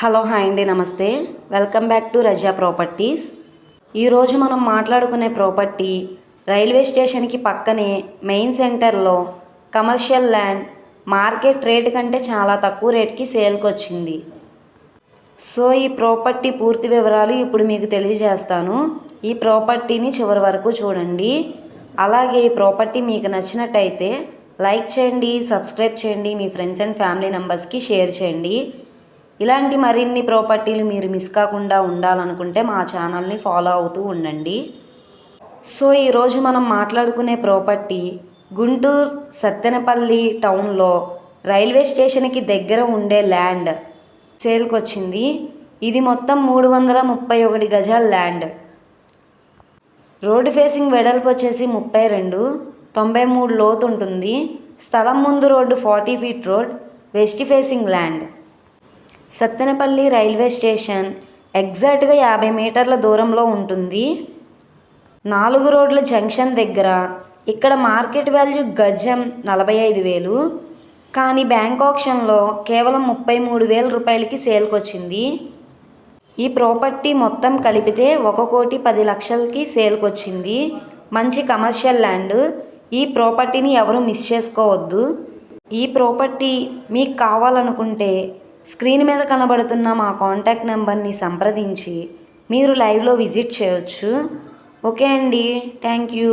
Hello hi అండి namaste. Welcome back to Raza properties. ఈరోజు మనం మాట్లాడుకునే ప్రాపర్టీ రైల్వే స్టేషన్కి పక్కనే మెయిన్ సెంటర్లో కమర్షియల్ ల్యాండ్ మార్కెట్ రేట్ కంటే చాలా తక్కువ రేట్కి సేల్కి వచ్చింది. సో ఈ ప్రాపర్టీ పూర్తి వివరాలు ఇప్పుడు మీకు తెలియజేస్తాను. ఈ ప్రాపర్టీని చివరి వరకు చూడండి. అలాగే ఈ ప్రాపర్టీ మీకు నచ్చినట్టయితే లైక్ చేయండి సబ్స్క్రైబ్ చేయండి మీ ఫ్రెండ్స్ అండ్ ఫ్యామిలీ మెంబర్స్కి షేర్ చేయండి. ఇలాంటి మరిన్ని ప్రాపర్టీలు మీరు మిస్ కాకుండా ఉండాలనుకుంటే మా ఛానల్ని ఫాలో అవుతూ ఉండండి. సో ఈరోజు మనం మాట్లాడుకునే ప్రాపర్టీ గుంటూరు సత్తెనపల్లి టౌన్లో రైల్వే స్టేషన్కి దగ్గర ఉండే ల్యాండ్ సేల్కి వచ్చింది ఇది మొత్తం మూడు వందల ముప్పై ఒకటి గజాల ల్యాండ్. రోడ్డు ఫేసింగ్ వెడల్పు వచ్చేసి ముప్పై రెండు తొంభై మూడు లోతు ఉంటుంది స్థలం ముందు road forty feet road west facing land. Sattenapalli railway station ఎగ్జాక్ట్గా యాభై మీటర్ల దూరంలో ఉంటుంది. నాలుగు రోడ్ల జంక్షన్ దగ్గర ఇక్కడ మార్కెట్ వాల్యూ గజం నలభై ఐదు వేలు. కానీ బ్యాంక్ ఆప్షన్లో కేవలం ముప్పై మూడు వేల రూపాయలకి సేల్కి వచ్చింది ఈ ప్రాపర్టీ మొత్తం కలిపితే ఒక కోటి పది లక్షలకి సేల్కి వచ్చింది మంచి కమర్షియల్ ల్యాండ్. ఈ ప్రాపర్టీని ఎవరు మిస్ చేసుకోవద్దు. ఈ ప్రాపర్టీ మీకు కావాలనుకుంటే స్క్రీన్ మీద కనబడుతున్న మా కాంటాక్ట్ నెంబర్ని సంప్రదించి మీరు లైవ్లో విజిట్ చేయొచ్చు. ఓకే అండి. Thank you.